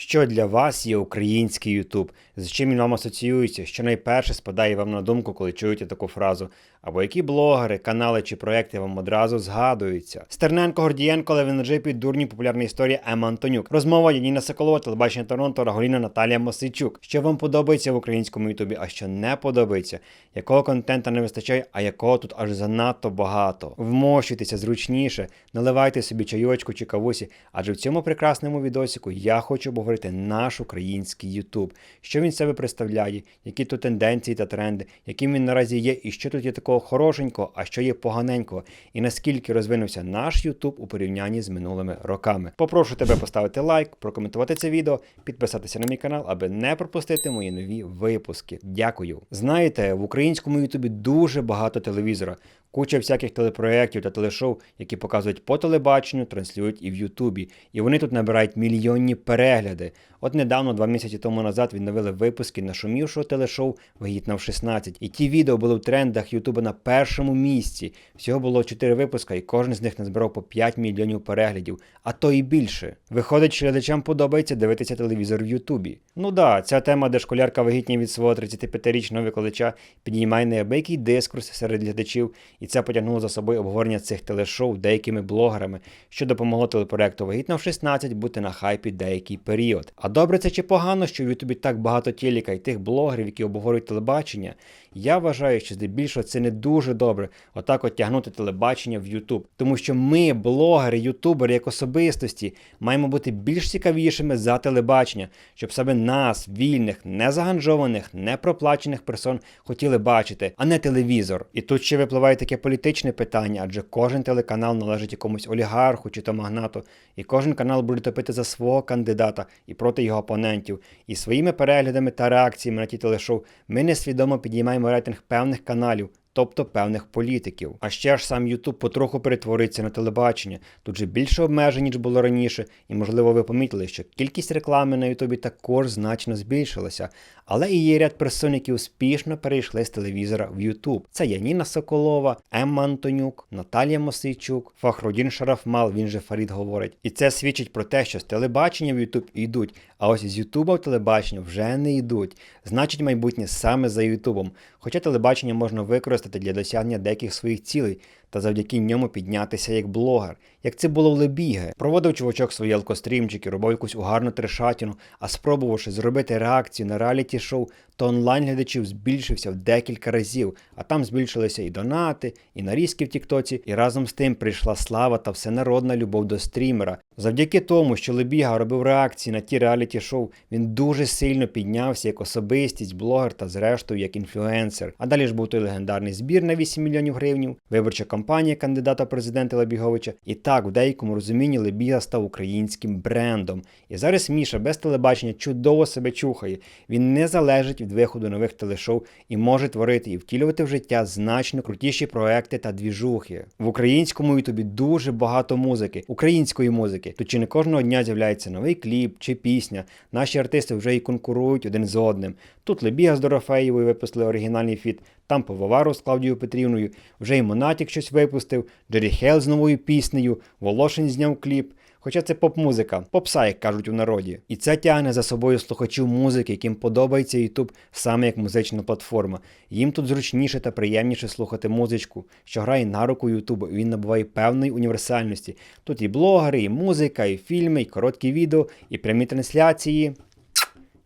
Що для вас є український Ютуб? З чим він вам асоціюється? Що найперше спадає вам на думку, коли чуєте таку фразу? Або які блогери, канали чи проекти вам одразу згадуються? Стерненко, Гордієнко, Левин Джипі, дурні популярна історія Ема Антонюк. Розмова Яніна Соколова, телебачення Торонто, Раголіна Наталія Мосичук. Що вам подобається в українському Ютубі, а що не подобається? Якого контента не вистачає, а якого тут аж занадто багато? Вмощуйтеся зручніше, наливайте собі чайочку чи кавусі, адже в цьому прекрасному відосику я хочу обговорити наш український Ютуб. Що він себе представляє, які тут тенденції та тренди, яким він наразі є, і що тут є такого хорошенького, а що є поганенького, і наскільки розвинувся наш Ютуб у порівнянні з минулими роками. Попрошу тебе поставити лайк, прокоментувати це відео, підписатися на мій канал, аби не пропустити мої нові випуски. Дякую. Знаєте, в українському Ютубі дуже багато телевізора. Куча всяких телепроєктів та телешоу, які показують по телебаченню, транслюють і в Ютубі. І вони тут набирають мільйонні перегляди. От недавно, два місяці тому назад, відновили випуски нашумівшого телешоу Вагітна в 16. І ті відео були в трендах Ютуба на першому місці. Всього було 4 випуска, і кожен з них назбирав по 5 мільйонів переглядів, а то і більше. Виходить, що глядачам подобається дивитися телевізор в Ютубі. Ну да, ця тема, де школярка вагітніє від свого 35-річного викладача, піднімає неабиякий дискурс серед глядачів, і це потягнуло за собою обговорення цих телешоу деякими блогерами, що допомогло телепроекту Вагітна в 16 бути на хайпі деякий період. А добре це чи погано, що в Ютубі так багато тіліка і тих блогерів, які обговорюють телебачення. Я вважаю, що здебільшого це не дуже добре, отак от тягнути телебачення в Ютуб. Тому що ми, блогери, ютубери, як особистості, маємо бути більш цікавішими за телебачення, щоб саме нас, вільних, незаганжованих, непроплачених персон хотіли бачити, а не телевізор. І тут ще випливає таке політичне питання, адже кожен телеканал належить якомусь олігарху чи то магнату, і кожен канал буде топити за свого кандидата і проти його опонентів. І своїми переглядами та реакціями на ті телешоу ми несвідомо підіймаємо рейтинг певних каналів. Тобто певних політиків. А ще ж сам Ютуб потроху перетвориться на телебачення. Тут же більше обмежень, ніж було раніше, і можливо ви помітили, що кількість реклами на Ютубі також значно збільшилася. Але і є ряд персон, які успішно перейшли з телевізора в Ютуб. Це Яніна Соколова, Емма Антонюк, Наталія Мосейчук, Фахрудін Шарафмал, він же Фарід говорить. І це свідчить про те, що з телебачення в Ютуб йдуть, а ось з Ютуба в телебачення вже не йдуть. Значить, майбутнє саме за Ютубом. Хоча телебачення можна використати для досягнення деяких своїх цілей та завдяки ньому піднятися як блогер, як це було в Лебіге. Проводив чувачок свої алкострімчики, робив якусь угарну трешатіну, а спробувавши зробити реакцію на реаліті шоу, то онлайн глядачів збільшився в декілька разів, а там збільшилися і донати, і нарізки в Тіктоці, і разом з тим прийшла слава та всенародна любов до стрімера. Завдяки тому, що Лебіга робив реакції на ті реаліті шоу, він дуже сильно піднявся як особистість, блогер та зрештою як інфлюенсер. А далі ж був той легендарний збір на 8 мільйонів гривнів, виборча кампанія кандидата в президенти Лебіговича. І так, в деякому розумінні Лебіга став українським брендом. І зараз Міша без телебачення чудово себе чухає. Він не залежить від виходу нових телешоу і може творити і втілювати в життя значно крутіші проекти та двіжухи. В українському ютубі дуже багато музики, української музики. Тут чи не кожного дня з'являється новий кліп чи пісня. Наші артисти вже і конкурують один з одним. Тут Лебіга з Дорофеєвою випустили оригінальний фіт, там Пивоваров з Клавдією Петрівною, вже і Монатік щось випустив, Джері Хейл з новою піснею, Волошин зняв кліп. Хоча це поп-музика, попса, як кажуть у народі. І це тягне за собою слухачів музики, яким подобається YouTube саме як музична платформа. Їм тут зручніше та приємніше слухати музичку, що грає на руку YouTube, він набуває певної універсальності. Тут і блогери, і музика, і фільми, і короткі відео, і прямі трансляції.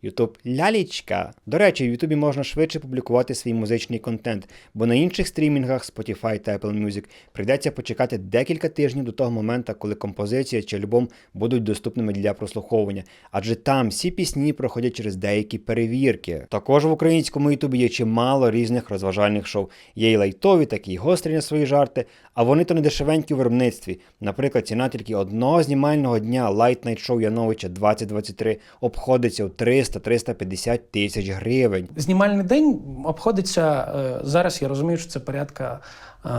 Ютуб лялічка. До речі, в Ютубі можна швидше публікувати свій музичний контент, бо на інших стрімінгах Spotify та Apple Music прийдеться почекати декілька тижнів до того моменту, коли композиція чи альбом будуть доступними для прослуховування, адже там всі пісні проходять через деякі перевірки. Також в українському Ютубі є чимало різних розважальних шоу. Є і лайтові, такі й гострі на свої жарти, а вони то не дешевенькі у виробництві. Наприклад, ціна тільки одного знімального дня Light Night Show Яновича 2023 обходиться у 300-350 тисяч гривень. Знімальний день обходиться е, зараз. Я розумію, що це порядка е,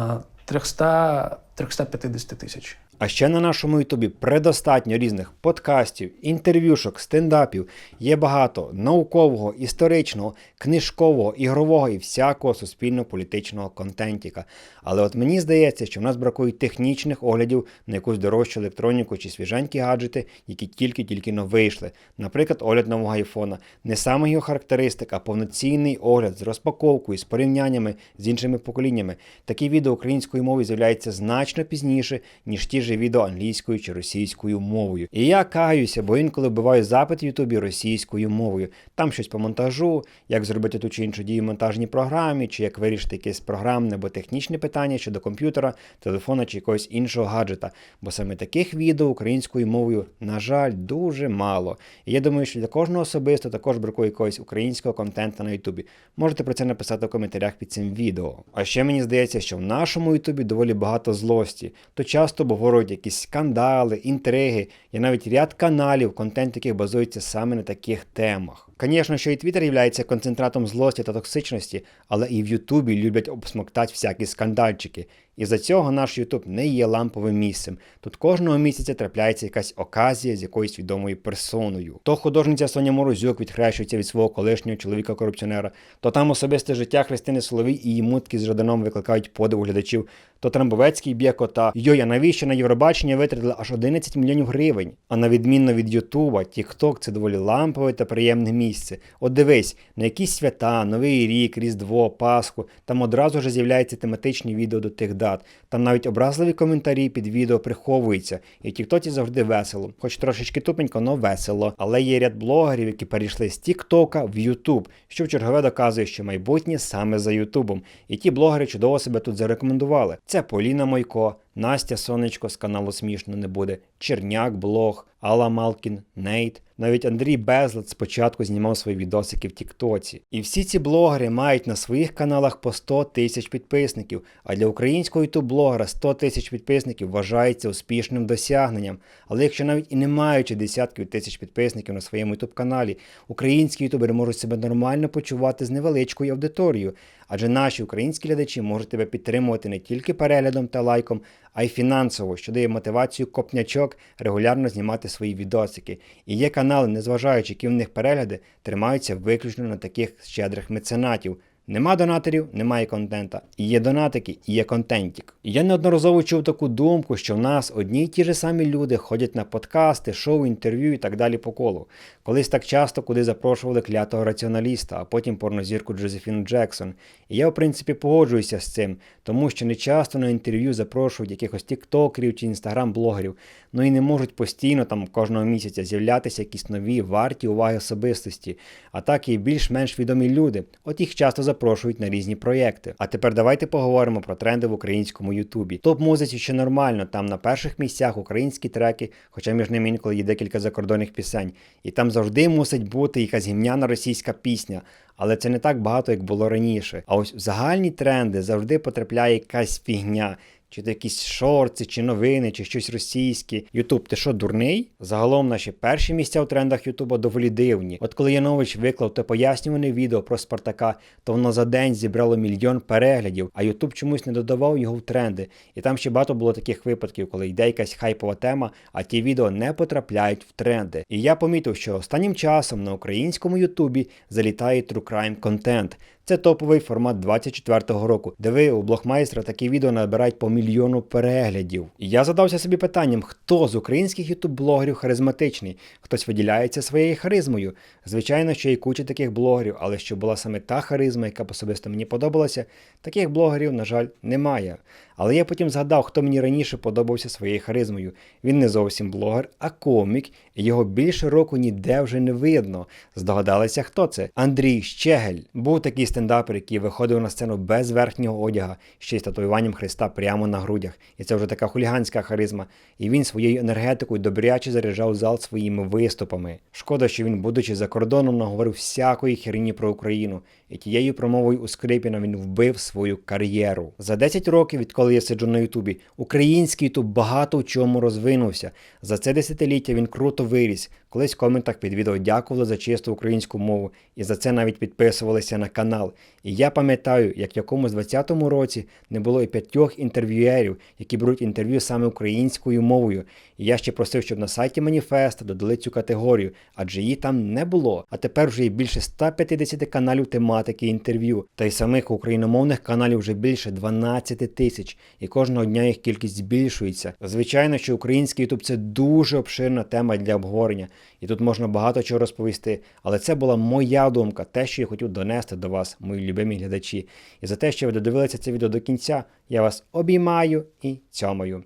300 350 тисяч. А ще на нашому Ютубі предостатньо різних подкастів, інтерв'юшок, стендапів. Є багато наукового, історичного, книжкового, ігрового і всякого суспільно-політичного контентіка. Але от мені здається, що в нас бракує технічних оглядів на якусь дорожчу електроніку чи свіженькі гаджети, які тільки-тільки но вийшли. Наприклад, огляд нового айфона. Не саме його характеристика, а повноцінний огляд з розпаковкою, з порівняннями з іншими поколіннями. Такі відео українською мовою з'являються значно пізніше, ніж ті ж відео англійською чи російською мовою. І я каюся, бо інколи буваю запит в Ютубі російською мовою. Там щось по монтажу, як зробити ту чи іншу дію в монтажній програмі, чи як вирішити якесь програмне або технічне питання щодо комп'ютера, телефона чи якогось іншого гаджета. Бо саме таких відео українською мовою, на жаль, дуже мало. І я думаю, що для кожного особисто також бракує якогось українського контенту на Ютубі. Можете про це написати в коментарях під цим відео. А ще мені здається, що в нашому Ютубі доволі багато злості. То часто обговорюють якісь скандали, інтриги. Є навіть ряд каналів, контент яких базується саме на таких темах. Звісно, що і Твіттер є концентратом злості та токсичності, але і в Ютубі люблять обсмоктати всякі скандальчики. І за цього наш Ютуб не є ламповим місцем. Тут кожного місяця трапляється якась оказія з якоюсь відомою персоною. То художниця Соня Морозюк відхрещується від свого колишнього чоловіка-корупціонера, то там особисте життя Христини Соловій і її мутки з Жаданом викликають подив глядачів, то Трамбовецький б'є кота. Йой, а навіщо на Євробачення витратили аж 11 мільйонів гривень? А на відмінно від Ютуба, Тікток це доволі лампове та приємне місце. От дивись, на якісь свята, Новий рік, Різдво, Пасху, там одразу ж з'являються тематичні відео до тих дат. Там навіть образливі коментарі під відео приховуються, і в Тіктоці завжди весело, хоч трошечки тупенько, но весело. Але є ряд блогерів, які перейшли з Тіктока в Ютуб, що в чергове доказує, що майбутнє саме за Ютубом. І ті блогери чудово себе тут зарекомендували. Це Поліна Мойко, Настя Сонечко з каналу Смішно не буде, Черняк Блог, Алла Малкін, Нейт. Навіть Андрій Безлад спочатку знімав свої відосики в Тіктоці. І всі ці блогери мають на своїх каналах по 100 тисяч підписників. А для українського ютуб-блогера 100 тисяч підписників вважається успішним досягненням. Але якщо навіть і не маючи десятків тисяч підписників на своєму ютуб-каналі, українські ютубери можуть себе нормально почувати з невеличкою аудиторією. Адже наші українські глядачі можуть тебе підтримувати не тільки переглядом та лайком, а й фінансово, що дає мотивацію копнячок регулярно знімати свої відосики. І є канали, незважаючи, які в них перегляди, тримаються виключно на таких щедрих меценатів. Нема донаторів, немає контента. Є донатики, є контентік. Я неодноразово чув таку думку, що в нас одні й ті ж самі люди ходять на подкасти, шоу, інтерв'ю і так далі по колу. Колись так часто куди запрошували клятого раціоналіста, а потім порнозірку Джозефіну Джексон. І я, в принципі, погоджуюся з цим, тому що не часто на інтерв'ю запрошують якихось тіктокерів чи інстаграм-блогерів, ну і не можуть постійно там кожного місяця з'являтися якісь нові варті уваги особистості, а так і більш-менш відомі люди. От їх часто запрошують на різні проєкти. А тепер давайте поговоримо про тренди в українському Ютубі. Топ музиці ще нормально, там на перших місцях українські треки, хоча між ними інколи є декілька закордонних пісень. І там завжди мусить бути якась гімняна російська пісня. Але це не так багато, як було раніше. А ось в загальні тренди завжди потрапляє якась фігня. Чи то якісь шорти, чи новини, чи щось російське. Ютуб, ти що, дурний? Загалом наші перші місця у трендах Ютуба доволі дивні. От коли Янович виклав те пояснюване відео про Спартака, то воно за день зібрало мільйон переглядів, а Ютуб чомусь не додавав його в тренди. І там ще багато було таких випадків, коли йде якась хайпова тема, а ті відео не потрапляють в тренди. І я помітив, що останнім часом на українському Ютубі залітає true crime контент. Це топовий формат 24-го року, де ви у блогмайстра такі відео набирають по мільйону переглядів. І я задався собі питанням, хто з українських ютуб-блогерів харизматичний, хтось виділяється своєю харизмою. Звичайно, що є куча таких блогерів, але щоб була саме та харизма, яка особисто мені подобалася, таких блогерів, на жаль, немає. Але я потім згадав, хто мені раніше подобався своєю харизмою. Він не зовсім блогер, а комік, і його більше року ніде вже не видно. Здогадалися, хто це? Андрій Щегель. Був такий стендапер, який виходив на сцену без верхнього одяга, ще й з татуюванням Христа прямо на грудях. І це вже така хуліганська харизма. І він своєю енергетикою добряче заряджав зал своїми виступами. Шкода, що він, будучи за кордоном, наговорив всякої херні про Україну. І тією промовою у Скрипіна він вбив свою кар'єру. За 10 років, відколи я сиджу на Ютубі, український Ютуб багато в чому розвинувся. За це десятиліття він круто виріс. Колись в коментах під відео дякували за чисту українську мову і за це навіть підписувалися на канал. І я пам'ятаю, як в якомусь 20-му році не було і п'ятьох інтерв'юерів, які беруть інтерв'ю саме українською мовою. І я ще просив, щоб на сайті Маніфеста додали цю категорію, адже її там не було. А тепер вже є більше 150 каналів тематики інтерв'ю, та й самих україномовних каналів вже більше 12 тисяч, і кожного дня їх кількість збільшується. Звичайно, що український YouTube – це дуже обширна тема для обговорення, і тут можна багато чого розповісти. Але це була моя думка, те, що я хотів донести до вас, мої любимі глядачі. І за те, що ви додивилися це відео до кінця, я вас обіймаю і цьомаю.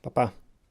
Па-па.